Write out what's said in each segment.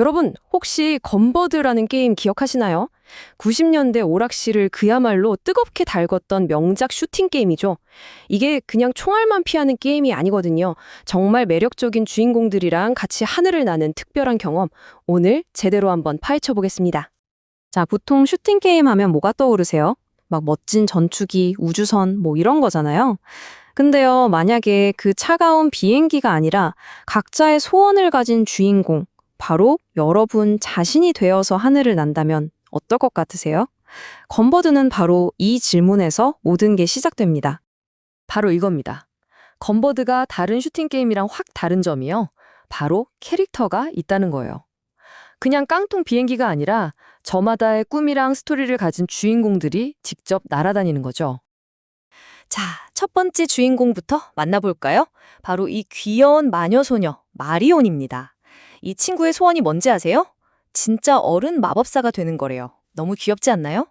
여러분, 혹시 건버드라는 게임 기억하시나요? 90년대 오락실을 그야말로 뜨겁게 달궜던 명작 슈팅 게임이죠. 이게 그냥 총알만 피하는 게임이 아니거든요. 정말 매력적인 주인공들이랑 같이 하늘을 나는 특별한 경험. 오늘 제대로 한번 파헤쳐 보겠습니다. 자, 보통 슈팅 게임 하면 뭐가 떠오르세요? 막 멋진 전투기, 우주선, 뭐 이런 거잖아요. 근데요, 만약에 그 차가운 비행기가 아니라 각자의 소원을 가진 주인공, 바로 여러분 자신이 되어서 하늘을 난다면 어떨 것 같으세요? 건버드는 바로 이 질문에서 모든 게 시작됩니다. 바로 이겁니다. 건버드가 다른 슈팅 게임이랑 확 다른 점이요. 바로 캐릭터가 있다는 거예요. 그냥 깡통 비행기가 아니라 저마다의 꿈이랑 스토리를 가진 주인공들이 직접 날아다니는 거죠. 자, 첫 번째 주인공부터 만나볼까요? 바로 이 귀여운 마녀소녀, 마리온입니다. 이 친구의 소원이 뭔지 아세요? 진짜 어른 마법사가 되는 거래요. 너무 귀엽지 않나요?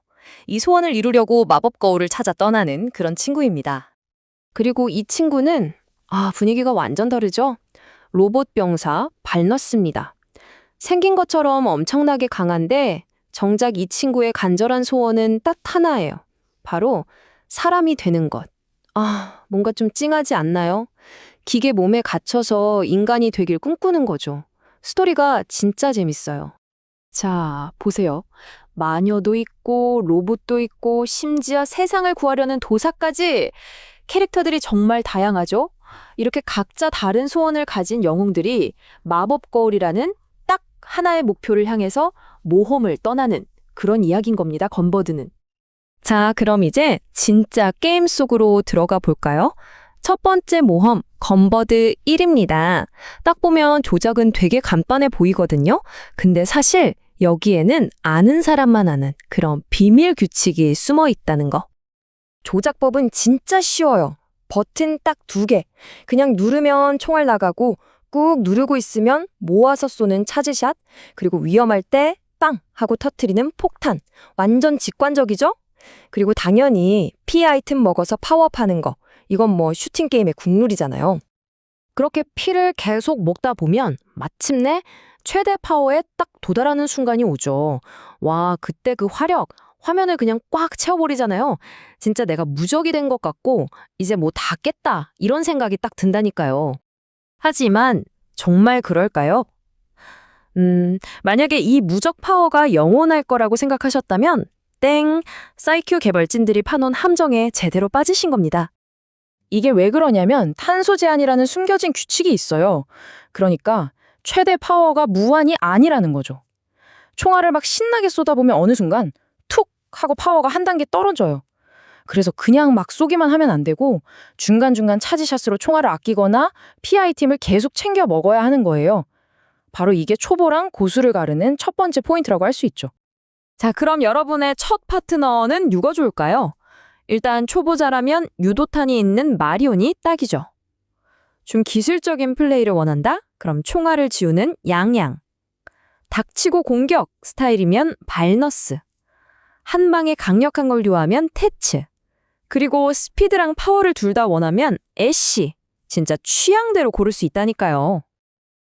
이 소원을 이루려고 마법 거울을 찾아 떠나는 그런 친구입니다. 그리고 이 친구는 아, 분위기가 완전 다르죠? 로봇 병사 발너스입니다. 생긴 것처럼 엄청나게 강한데 정작 이 친구의 간절한 소원은 딱 하나예요. 바로 사람이 되는 것. 아, 뭔가 좀 찡하지 않나요? 기계 몸에 갇혀서 인간이 되길 꿈꾸는 거죠. 스토리가 진짜 재밌어요. 자, 보세요. 마녀도 있고, 로봇도 있고, 심지어 세상을 구하려는 도사까지 캐릭터들이 정말 다양하죠? 이렇게 각자 다른 소원을 가진 영웅들이 마법 거울이라는 딱 하나의 목표를 향해서 모험을 떠나는 그런 이야기인 겁니다, 건버드는. 자, 그럼 이제 진짜 게임 속으로 들어가 볼까요? 첫 번째 모험, 건버드 1입니다. 딱 보면 조작은 되게 간단해 보이거든요. 근데 사실 여기에는 아는 사람만 아는 그런 비밀 규칙이 숨어 있다는 거. 조작법은 진짜 쉬워요. 버튼 딱 두 개. 그냥 누르면 총알 나가고 꾹 누르고 있으면 모아서 쏘는 차지샷, 그리고 위험할 때 빵! 하고 터트리는 폭탄. 완전 직관적이죠? 그리고 당연히 피 아이템 먹어서 파워업하는 거. 이건 뭐 슈팅 게임의 국룰이잖아요. 그렇게 피를 계속 먹다 보면 마침내 최대 파워에 딱 도달하는 순간이 오죠. 와, 그때 그 화력, 화면을 그냥 꽉 채워버리잖아요. 진짜 내가 무적이 된 것 같고, 이제 뭐 다 깼다, 이런 생각이 딱 든다니까요. 하지만, 정말 그럴까요? 음, 만약에 이 무적 파워가 영원할 거라고 생각하셨다면, 땡, 사이큐 개발진들이 파놓은 함정에 제대로 빠지신 겁니다. 이게 왜 그러냐면 탄소 제한이라는 숨겨진 규칙이 있어요. 그러니까 최대 파워가 무한이 아니라는 거죠. 총알을 막 신나게 쏟아보면 어느 순간 툭 하고 파워가 한 단계 떨어져요. 그래서 그냥 막 쏘기만 하면 안 되고 중간중간 차지샷으로 총알을 아끼거나 PI팀을 계속 챙겨 먹어야 하는 거예요. 바로 이게 초보랑 고수를 가르는 첫 번째 포인트라고 할 수 있죠. 자, 그럼 여러분의 첫 파트너는 누가 좋을까요? 일단 초보자라면 유도탄이 있는 마리온이 딱이죠. 좀 기술적인 플레이를 원한다? 그럼 총알을 지우는 양양. 닥치고 공격 스타일이면 발너스. 한 방에 강력한 걸 좋아하면 테츠. 그리고 스피드랑 파워를 둘 다 원하면 애쉬. 진짜 취향대로 고를 수 있다니까요.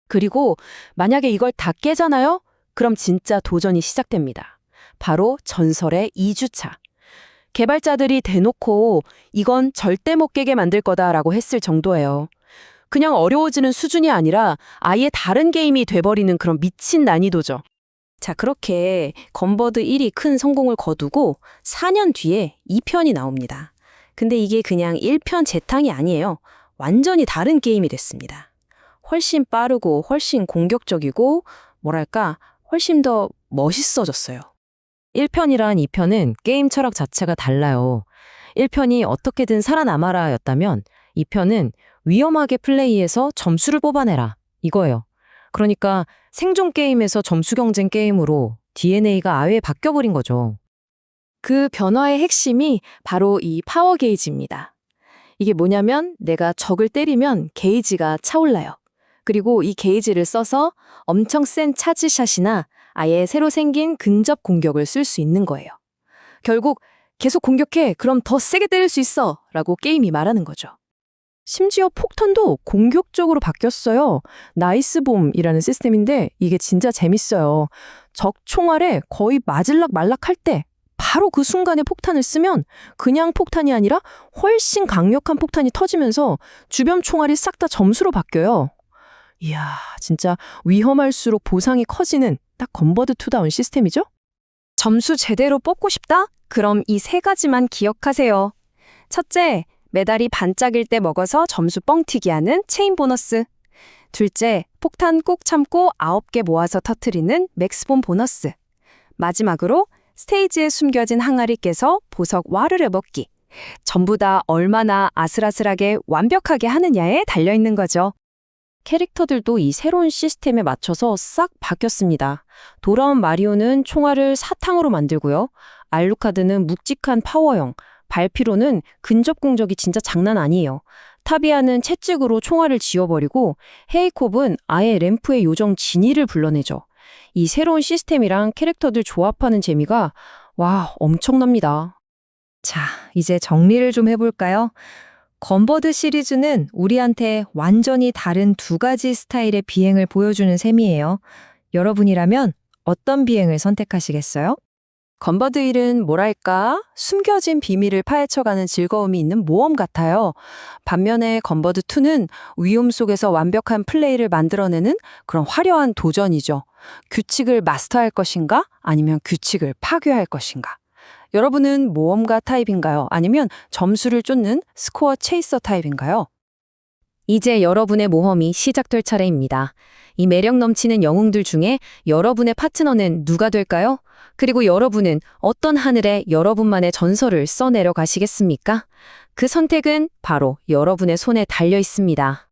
그리고 만약에 이걸 다 깨잖아요? 그럼 진짜 도전이 시작됩니다. 바로 전설의 2주차. 개발자들이 대놓고 이건 절대 못 깨게 만들 거다라고 했을 정도예요. 그냥 어려워지는 수준이 아니라 아예 다른 게임이 돼버리는 그런 미친 난이도죠. 자, 그렇게 건버드 1이 큰 성공을 거두고 4년 뒤에 2편이 나옵니다. 근데 이게 그냥 1편 재탕이 아니에요. 완전히 다른 게임이 됐습니다. 훨씬 빠르고 훨씬 공격적이고 뭐랄까 훨씬 더 멋있어졌어요. 1편이랑 2편은 게임 철학 자체가 달라요. 1편이 어떻게든 살아남아라 였다면 2편은 위험하게 플레이해서 점수를 뽑아내라 이거예요. 그러니까 생존 게임에서 점수 경쟁 게임으로 DNA가 아예 바뀌어버린 거죠. 그 변화의 핵심이 바로 이 파워 게이지입니다. 이게 뭐냐면 내가 적을 때리면 게이지가 차올라요. 그리고 이 게이지를 써서 엄청 센 차지샷이나 아예 새로 생긴 근접 공격을 쓸 수 있는 거예요. 결국 계속 공격해 그럼 더 세게 때릴 수 있어 라고 게임이 말하는 거죠. 심지어 폭탄도 공격적으로 바뀌었어요. 나이스봄이라는 시스템인데 이게 진짜 재밌어요. 적 총알에 거의 맞을락 말락할 때 바로 그 순간에 폭탄을 쓰면 그냥 폭탄이 아니라 훨씬 강력한 폭탄이 터지면서 주변 총알이 싹 다 점수로 바뀌어요. 이야, 진짜 위험할수록 보상이 커지는 딱 건버드 투다운 시스템이죠? 점수 제대로 뽑고 싶다? 그럼 이 세 가지만 기억하세요. 첫째, 메달이 반짝일 때 먹어서 점수 뻥튀기 하는 체인 보너스. 둘째, 폭탄 꼭 참고 9개 모아서 터트리는 맥스본 보너스. 마지막으로 스테이지에 숨겨진 항아리 깨서 보석 와르르 먹기. 전부 다 얼마나 아슬아슬하게 완벽하게 하느냐에 달려있는 거죠. 캐릭터들도 이 새로운 시스템에 맞춰서 싹 바뀌었습니다. 돌아온 마리오는 총알을 사탕으로 만들고요. 알루카드는 묵직한 파워형, 발피로는 근접 공격이 진짜 장난 아니에요. 타비아는 채찍으로 총알을 지워버리고 헤이콥은 아예 램프의 요정 지니를 불러내죠. 이 새로운 시스템이랑 캐릭터들 조합하는 재미가 와 엄청납니다. 자, 이제 정리를 좀 해볼까요? 건버드 시리즈는 우리한테 완전히 다른 두 가지 스타일의 비행을 보여주는 셈이에요. 여러분이라면 어떤 비행을 선택하시겠어요? 건버드 1은 뭐랄까 숨겨진 비밀을 파헤쳐가는 즐거움이 있는 모험 같아요. 반면에 건버드 2는 위험 속에서 완벽한 플레이를 만들어내는 그런 화려한 도전이죠. 규칙을 마스터할 것인가 아니면 규칙을 파괴할 것인가. 여러분은 모험가 타입인가요? 아니면 점수를 쫓는 스코어 체이서 타입인가요? 이제 여러분의 모험이 시작될 차례입니다. 이 매력 넘치는 영웅들 중에 여러분의 파트너는 누가 될까요? 그리고 여러분은 어떤 하늘에 여러분만의 전설을 써내려 가시겠습니까? 그 선택은 바로 여러분의 손에 달려 있습니다.